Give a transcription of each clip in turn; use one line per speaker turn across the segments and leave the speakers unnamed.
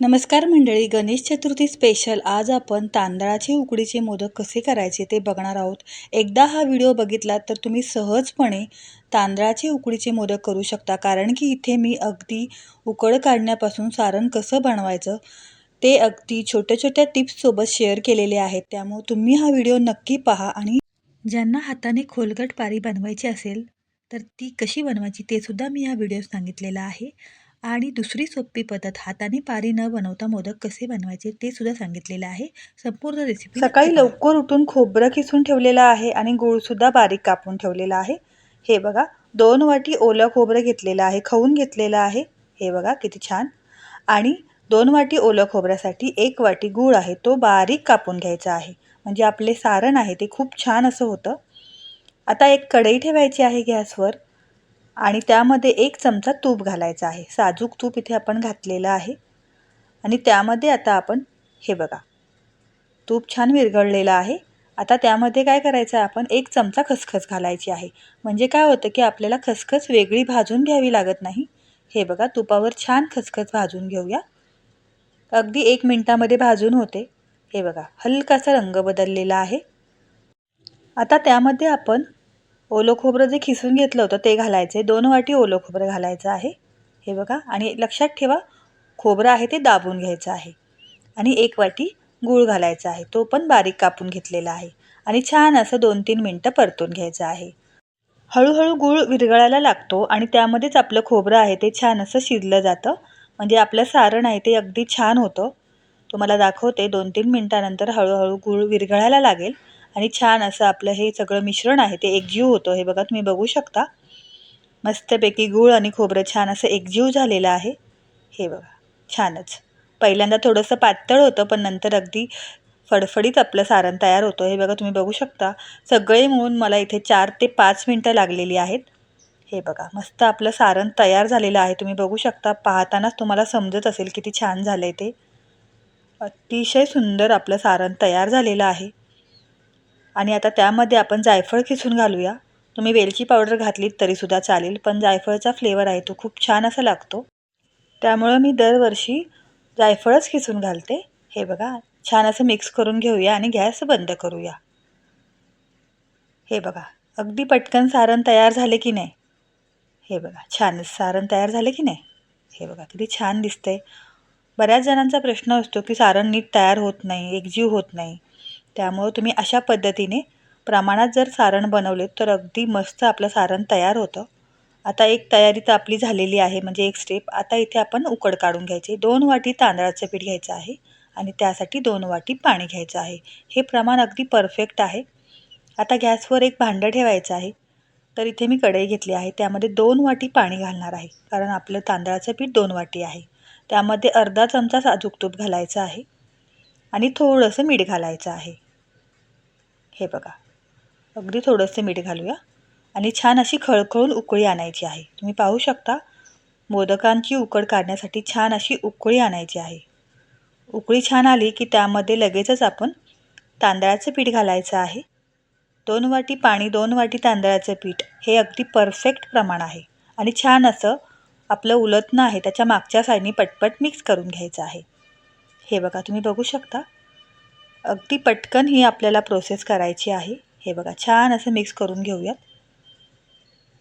नमस्कार मंडळी गणेश चतुर्थी स्पेशल आज आपण तांदळाचे उकडीचे मोदक कसे करायचे ते बघणार आहोत. एकदा हा व्हिडिओ बघितला तर तुम्ही सहजपणे तांदळाचे उकडीचे मोदक करू शकता. कारण की इथे मी अगदी उकड काढण्यापासून सारण कसं बनवायचं ते अगदी छोट्या छोट्या टिप्ससोबत शेअर केलेले आहेत. त्यामुळे तुम्ही हा व्हिडिओ नक्की पहा आणि ज्यांना हाताने खोलगट पारी बनवायची असेल तर ती कशी बनवायची ते सुद्धा मी हा व्हिडिओ सांगितलेला आहे. आणि दुसरी सोपी पद्धत हाताने पारी न बनवता मोदक कसे बनवायचे ते सुद्धा सांगितलेलं आहे. संपूर्ण रेसिपी
सकाळी लवकर उठून खोबरं किसून ठेवलेलं आहे आणि गुळसुद्धा बारीक कापून ठेवलेला आहे. हे बघा दोन वाटी ओलं खोबरं घेतलेलं आहे खाऊन घेतलेलं आहे. हे बघा किती छान. आणि दोन वाटी ओलं खोबऱ्यासाठी एक वाटी गूळ आहे तो बारीक कापून घ्यायचा आहे. म्हणजे आपले सारण आहे ते खूप छान असं होतं. आता एक कढई ठेवायची आहे गॅसवर. आणि त्यामध्ये एक चमचा तूप घालायचा आहे. साजूक तूप इथे आपण घातलेलं आहे. आणि त्यामध्ये आता आपण हे बघा. तूप छान विरघळलेलं आहे. आता त्यामध्ये काय करायचं आहे? आपण एक चमचा खसखस घालायची आहे. म्हणजे काय होतं की आपल्याला खसखस वेगळी भाजून घ्यावी लागत नाही. हे बघा तुपावर छान खसखस भाजून घेऊया. अगदी एक मिनटामध्ये भाजून होते. हे बघा हलकासा रंग बदललेला आहे. आता त्यामध्ये आपण ओलं खोबरं जे खिसून घेतलं होतं ते घालायचं. आहे दोन वाटी ओलं खोबरं घालायचं आहे. हे बघा. आणि लक्षात ठेवा खोबरं आहे ते दाबून घ्यायचं आहे. आणि एक वाटी गूळ घालायचा आहे. तो पण बारीक कापून घेतलेला आहे. आणि छान असं दोन तीन मिनटं परतून घ्यायचं आहे. हळूहळू गूळ विरघळायला लागतो आणि त्यामध्येच आपलं खोबरं आहे ते छान असं शिजलं जातं. म्हणजे आपलं सारण आहे ते अगदी छान होतं. तुम्हाला दाखवते दोन तीन मिनटानंतर हळूहळू गूळ विरघळायला लागेल. आणि छान असं आपलं हे सगळं मिश्रण आहे ते एकजीव होतं. हे बघा तुम्ही बघू शकता. मस्तपैकी गूळ आणि खोबरं छान असं एकजीव झालेलं आहे. हे बघा छानच. पहिल्यांदा थोडंसं पातळ होतं पण नंतर अगदी फडफडीत आपलं सारण तयार होतं. हे बघा तुम्ही बघू शकता. सगळे मिळून मला इथे चार ते पाच मिनटं लागलेली आहेत. हे बघा मस्त आपलं सारण तयार झालेलं आहे. तुम्ही बघू शकता पाहतानाच तुम्हाला समजत असेल किती छान झालं आहे ते. अतिशय सुंदर आपलं सारण तयार झालेलं आहे. आणि आता त्यामध्ये आपण जायफळ खिसून घालूया. तुम्ही वेलची पावडर घातलीत तरीसुद्धा चालेल पण जायफळचा फ्लेवर आहे तो खूप छान असा लागतो. त्यामुळं मी दरवर्षी जायफळच खिसून घालते. हे बघा छान असं मिक्स करून घेऊया आणि गॅस बंद करूया. हे बघा अगदी पटकन सारण तयार झाले की नाही? हे बघा छान सारण तयार झाले की नाही? हे बघा किती छान दिसतंय. बऱ्याच जणांचा प्रश्न असतो की सारण नीट तयार होत नाही एकजीव होत नाही. त्यामुळं तुम्ही अशा पद्धतीने प्रमाणात जर सारण बनवले तर अगदी मस्त आपलं सारण तयार होतं. आता एक तयारी तर आपली झालेली आहे म्हणजे एक स्टेप आता इथे आपण उकड काढून घ्यायचे. दोन वाटी तांदळाचं पीठ घ्यायचं आहे आणि त्यासाठी दोन वाटी पाणी घ्यायचं आहे. हे प्रमाण अगदी परफेक्ट आहे. आता गॅसवर एक भांडं ठेवायचं आहे. तर इथे मी कढई घेतली आहे. त्यामध्ये दोन वाटी पाणी घालणार आहे. कारण आपलं तांदळाचं पीठ दोन वाटी आहे. त्यामध्ये अर्धा चमचा साजूक तूप घालायचं आहे आणि थोडंसं मीठ घालायचं आहे. हे बघा. अगदी थोडंसं मीठ घालूया. आणि छान अशी खळखळून उकळी आणायची आहे. तुम्ही पाहू शकता मोदकांची उकड काढण्यासाठी छान अशी उकळी आणायची आहे. उकळी छान आली की त्यामध्ये लगेचच आपण तांदळाचं पीठ घालायचं आहे. दोन वाटी पाणी दोन वाटी तांदळाचं पीठ हे अगदी परफेक्ट प्रमाण आहे. आणि छान असं आपलं उलटणं आहे त्याच्या मागच्या साईडनी पटपट मिक्स करून घ्यायचं आहे. हे बघा तुम्ही बघू शकता. अगदी पटकन ही आपल्याला प्रोसेस करायची आहे. हे बघा छान असं मिक्स करून घेऊयात.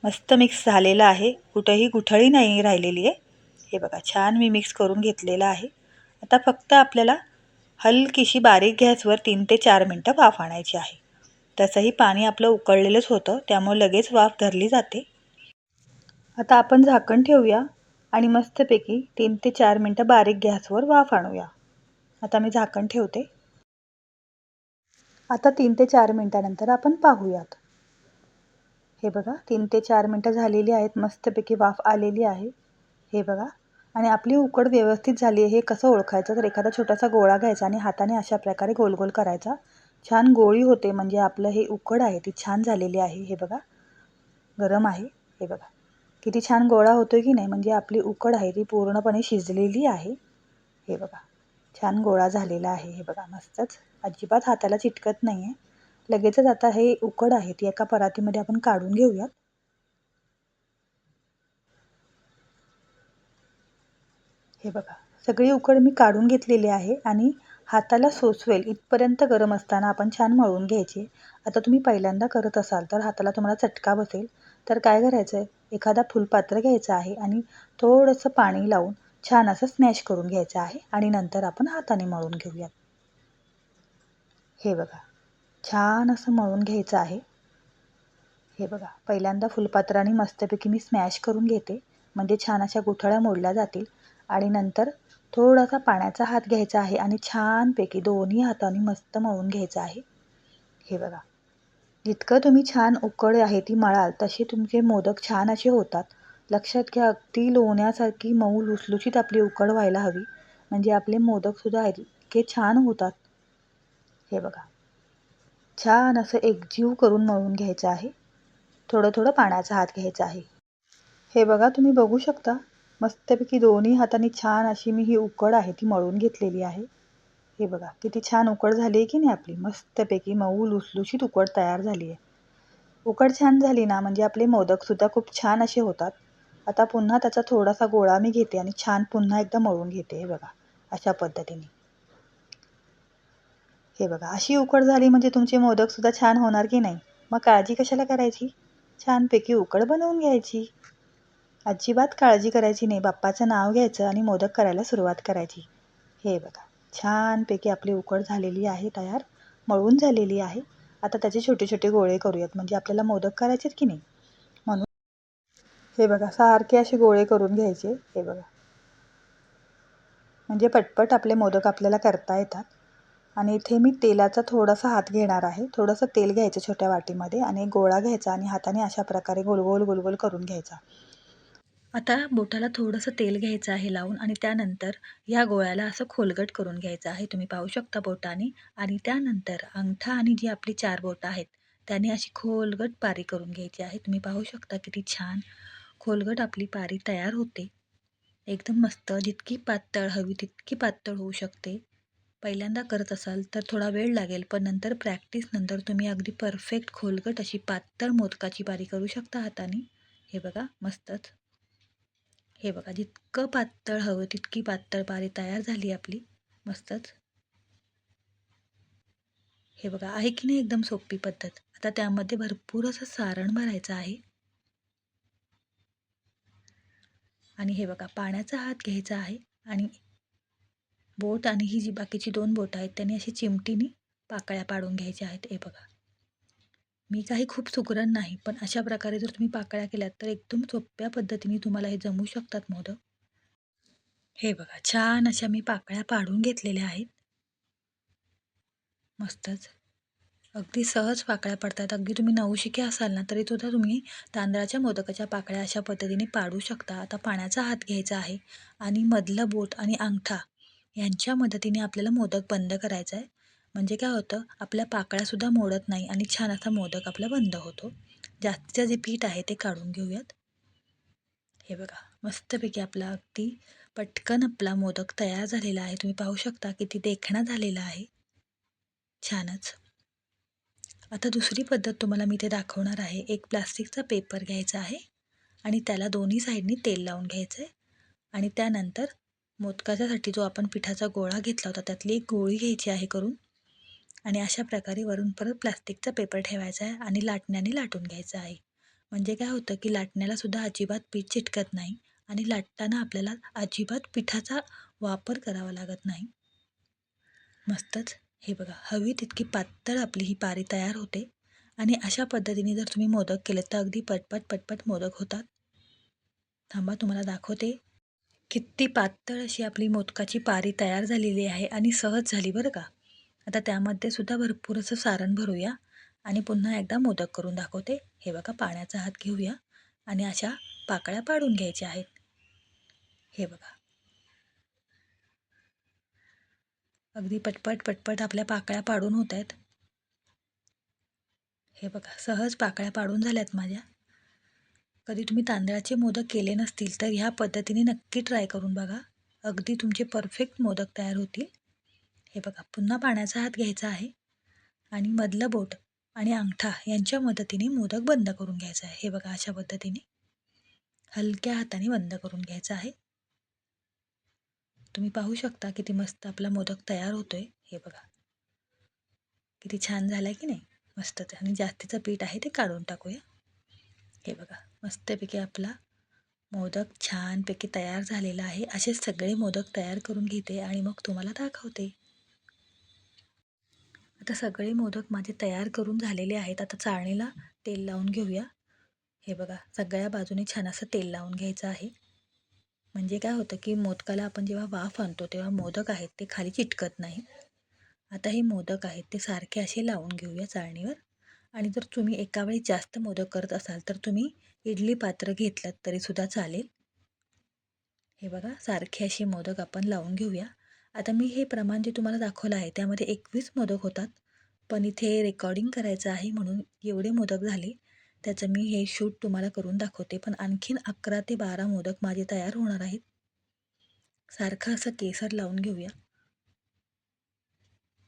मस्त मिक्स झालेलं आहे. कुठंही गुठळी नाही राहिलेली आहे. हे बघा छान मी मिक्स करून घेतलेलं आहे. आता फक्त आपल्याला हलकीशी बारीक गॅसवर तीन ते चार मिनटं वाफ आणायची आहे. तसंही पाणी आपलं उकळलेलंच होतं त्यामुळे लगेच वाफ धरली जाते. आता आपण झाकण ठेवूया आणि मस्तपैकी तीन ते चार मिनटं बारीक गॅसवर वाफ आणूया. आता मी झाकण ठेवते. आता तीन ते चार मिनटानंतर आपण पाहूयात. हे बघा तीन ते चार मिनटं झालेली आहेत मस्तपैकी वाफ आलेली आहे. हे बघा आणि आपली उकड व्यवस्थित झाली आहे हे कसं ओळखायचं? तर एखादा छोटासा गोळा घ्यायचा आणि हाताने अशा प्रकारे गोल गोल करायचा. छान गोळी होते म्हणजे आपलं हे उकड आहे ती छान झालेली आहे हे बघा. गरम आहे हे बघा. किती छान गोळा होतो की नाही म्हणजे आपली उकड आहे ती पूर्णपणे शिजलेली आहे. हे बघा. छान गोळा झालेला आहे हे बघा मस्तच. अजिबात हाताला चिटकत नाही आहे लगेचच आता हे उकड आहे ती एका परातीमध्ये आपण काढून घेऊयात. हे बघा
सगळी उकड मी काढून घेतलेली आहे आणि हाताला सोसवेल इथपर्यंत गरम असताना आपण छान मळून घ्यायचे. आता तुम्ही पहिल्यांदा करत असाल तर हाताला तुम्हाला चटका बसेल. तर काय करायचं आहे एखादा फुलपात्र घ्यायचं आहे आणि थोडंसं पाणी लावून छान असं स्मॅश करून घ्यायचं आहे आणि नंतर आपण हाताने मळून घेऊयात. हे बघा छान असं मळून घ्यायचं आहे. हे बघा पहिल्यांदा फुलपात्राने मस्तपैकी मी स्मॅश करून घेते. म्हणजे छान अशा गुठळ्या मोडल्या जातील. आणि नंतर थोडासा पाण्याचा हात घ्यायचा आहे आणि छानपैकी दोन्ही हाताने मस्त मळून घ्यायचं आहे. हे बघा जितकं तुम्ही छान उकड आहे ती मळाल तसे तुमचे मोदक छान असे होतात. लक्षात घ्या अगदी लोण्यासारखी मऊ लुसलुशीत आपली उकड व्हायला हवी. म्हणजे आपले मोदकसुद्धा इतके छान होतात. हे बघा. छान असं एकजीव करून मळून घ्यायचं आहे. थोडं थोडं पाण्याचा हात घ्यायचा आहे. हे बघा तुम्ही बघू शकता. मस्तपैकी दोन्ही हाताने छान अशी मी ही उकड आहे ती मळून घेतलेली आहे. हे बघा किती छान उकड झाली आहे की नाही आपली? मस्तपैकी मऊ लुसलुशीत उकड तयार झाली आहे उकड छान झाली ना म्हणजे आपले मोदकसुद्धा खूप छान असे होतात. आता पुन्हा त्याचा थोडासा गोळा मी घेते आणि छान पुन्हा एकदा मळून घेते हे बघा अशा पद्धतीने. हे बघा अशी उकड झाली म्हणजे तुमचे मोदकसुद्धा छान होणार की नाही? मग काळजी कशाला करायची? छानपैकी उकड बनवून घ्यायची. अजिबात काळजी करायची नाही बाप्पाचं नाव घ्यायचं आणि मोदक करायला सुरुवात करायची. हे बघा छानपैकी आपली उकड झालेली आहे तयार मळून झालेली आहे. आता त्याचे छोटे छोटे गोळे करूयात म्हणजे आपल्याला मोदक करायचेत की नाही? हे बघा सारखे असे गोळे करून घ्यायचे हे बघा. म्हणजे पटपट आपले मोदक आपल्याला करता येतात. आणि इथे मी तेलाचा थोडासा हात घेणार आहे. थोडंसं तेल घ्यायचं छोट्या वाटीमध्ये आणि गोळा घ्यायचा आणि हाताने अशा प्रकारे गोलगोल गोलगोल करून घ्यायचा. आता बोटाला थोडंसं तेल घ्यायचं आहे लावून आणि त्यानंतर या गोळ्याला असं खोलगट करून घ्यायचं आहे. तुम्ही पाहू शकता बोटाने. आणि त्यानंतर अंगठा आणि जी आपली चार बोटं आहेत त्याने अशी खोलगट पारी करून घ्यायची आहे. तुम्ही पाहू शकता किती छान खोलगट आपली पारी तयार होते. एकदम मस्त जितकी पातळ हवी तितकी पातळ होऊ शकते. पहिल्यांदा करत असाल तर थोडा वेळ लागेल पण नंतर प्रॅक्टिस नंतर तुम्ही अगदी परफेक्ट खोलगट अशी पातळ मोदकाची पारी करू शकता हाताने. हे बघा मस्तच. हे बघा जितकं पातळ हवं तितकी पातळ पारी तयार झाली आपली. मस्तच. हे बघा आहे की नाही एकदम सोपी पद्धत? आता त्यामध्ये भरपूर असं सारण भरायचं आहे. आणि हे बघा पाण्याचा हात घ्यायचा आहे आणि बोट आणि ही जी बाकीची दोन बोटं आहेत त्यांनी अशी चिमटीने पाकळ्या पाडून घ्यायच्या आहेत. हे बघा. मी काही खूप सुगरण नाही पण अशा प्रकारे जर तुम्ही पाकळ्या केल्यात तर एकदम सोप्या पद्धतीने तुम्हाला हे जमू शकतात मोदक. हे बघा छान अशा मी पाकळ्या पाडून घेतलेल्या आहेत. मस्तच. अगदी सहज पाकळ्या पडतात. अगदी तुम्ही नवशिके असाल ना तरी सुद्धा तुम्ही तांदळाच्या मोदकाच्या पाकळ्या अशा पद्धतीने पाडू शकता. आता पाण्याचा हात घ्यायचा आहे आणि मधलं बोट आणि अंगठा यांच्या मदतीने आपल्याला मोदक बंद करायचा आहे म्हणजे काय होतं आपल्या पाकळ्यासुद्धा मोडत नाही आणि छान असा मोदक आपला बंद होतो. जास्तीचं जे पीठ आहे ते काढून घेऊयात. हे बघा मस्तपैकी आपला अगदी पटकन आपला मोदक तयार झालेला आहे. तुम्ही पाहू शकता किती देखणा झालेला आहे. छानच. आता दुसरी पद्धत तुम्हाला मी ते दाखवणार आहे. एक प्लास्टिकचा पेपर घ्यायचा आहे आणि त्याला दोन्ही साईडनी तेल लावून घ्यायचं आहे आणि त्यानंतर मोदकाच्यासाठी जो आपण पिठाचा गोळा घेतला होता त्यातली एक गोळी घ्यायची आहे करून. आणि अशा प्रकारे वरून परत प्लास्टिकचा पेपर ठेवायचा आहे आणि लाटण्याने लाटून घ्यायचं आहे. म्हणजे काय होतं की लाटण्यालासुद्धा अजिबात पीठ चिटकत नाही आणि लाटताना आपल्याला अजिबात पिठाचा वापर करावा लागत नाही. मस्तच. हे बघा हवी तितकी पातळ आपली ही पारी तयार होते. आणि अशा पद्धतीने जर तुम्ही मोदक केले तर अगदी पटपट पटपट मोदक होतात. थांबा तुम्हाला दाखवते. किती पातळ अशी आपली मोदकाची पारी तयार झालेली आहे आणि सहज झाली बरं का? आता त्यामध्ये सुद्धा भरपूर असं सारण भरूया आणि पुन्हा एकदा मोदक करून दाखवते. हे बघा पाण्याचा हात घेऊया आणि अशा पाकळ्या पाडून घ्यायच्या आहेत. हे बघा. अगदी पटपट पटपट आपल्या पाकळ्या पाडून होत आहेत. हे बघा सहज पाकळ्या पाडून झाल्यात माझ्या. कधी तुम्ही तांदळाचे मोदक केले नसतील तर ह्या पद्धतीने नक्की ट्राय करून बघा. अगदी तुमचे परफेक्ट मोदक तयार होतील. हे बघा पुन्हा पाण्याचा हात घ्यायचा आहे. आणि मधलं बोट आणि अंगठा यांच्या मदतीने मोदक बंद करून घ्यायचा आहे. हे बघा अशा पद्धतीने. हलक्या हाताने बंद करून घ्यायचं आहे. तुम्ही पाहू शकता किती मस्त आपला मोदक तयार होतो आहे हे बघा. किती छान झाला की नाही? मस्तच आणि जास्तीचं पीठ आहे ते काढून टाकूया. हे बघा. मस्तपैकी आपला मोदक छानपैकी तयार झालेला आहे. असे सगळे मोदक तयार करून घेते आणि मग तुम्हाला दाखवते. आता सगळे मोदक माझे तयार करून झालेले आहेत. आता चाळणीला तेल लावून घेऊया. हे बघा. सगळ्या बाजूने छान असं तेल लावून घ्यायचं आहे. म्हणजे काय होतं की मोदकाला आपण जेव्हा वाफ आणतो तेव्हा मोदक आहेत ते खाली चिटकत नाही. आता हे मोदक आहेत ते सारखे असे लावून घेऊया चाळणीवर. आणि जर तुम्ही एका वेळी जास्त मोदक करत असाल तर तुम्ही इडली पात्र घेतलं तरीसुद्धा चालेल. हे बघा सारखे असे मोदक आपण लावून घेऊया. आता मी हे प्रमाण जे तुम्हाला दाखवलं आहे त्यामध्ये एकवीस मोदक होतात. पण इथे रेकॉर्डिंग करायचं आहे म्हणून एवढे मोदक झाले. त्याचं मी हे शूट तुम्हाला करून दाखवते. पण आणखीन अकरा ते बारा मोदक माझे तयार होणार आहेत. सारखं असं केसर लावून घेऊया.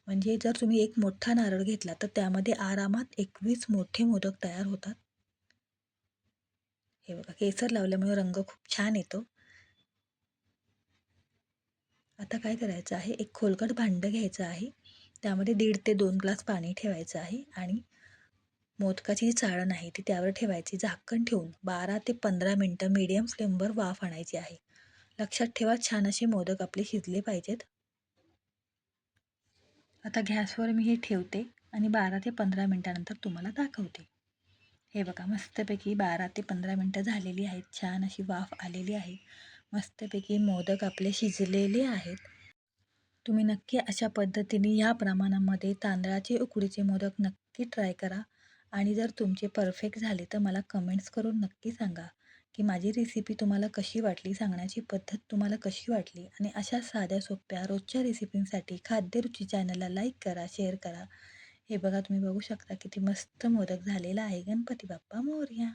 म्हणजे जर तुम्ही एक मोठा नारळ घेतला तर त्यामध्ये आरामात एकवीस मोठे मोदक तयार होतात. हे बघा केसर लावल्यामुळे रंग खूप छान येतो. आता काय करायचं आहे? एक खोलगट भांडं घ्यायचं आहे. त्यामध्ये दीड ते दोन ग्लास पाणी ठेवायचं आहे. आणि मोदकाची जी चाळण आहे ती त्यावर ठेवायची. झाकण ठेवून बारा ते पंधरा मिनटं मीडियम फ्लेमवर वाफ आणायची आहे. लक्षात ठेवा छान असे मोदक आपले शिजले पाहिजेत. आता गॅसवर मी हे ठेवते आणि बारा ते पंधरा मिनटानंतर तुम्हाला दाखवते. हे बघा मस्तपैकी बारा ते पंधरा मिनटं झालेली आहेत. छान अशी वाफ आलेली आहे. मस्तपैकी मोदक आपले शिजलेले आहेत. तुम्ही नक्की अशा पद्धतीने या प्रमाणामध्ये तांदळाचे उकडीचे मोदक नक्की ट्राय करा. आणि जर तुमचे परफेक्ट झाले तर मला कमेंट्स करून नक्की सांगा की माझी रेसिपी तुम्हाला कशी वाटली सांगण्याची पद्धत तुम्हाला कशी वाटली आणि अशा साध्या सोप्या रोजच्या रेसिपींसाठी खाद्यरुची चॅनलला लाईक करा शेअर करा. हे बघा तुम्ही बघू शकता किती मस्त मोदक झालेला आहे. गणपती बाप्पा मोरया.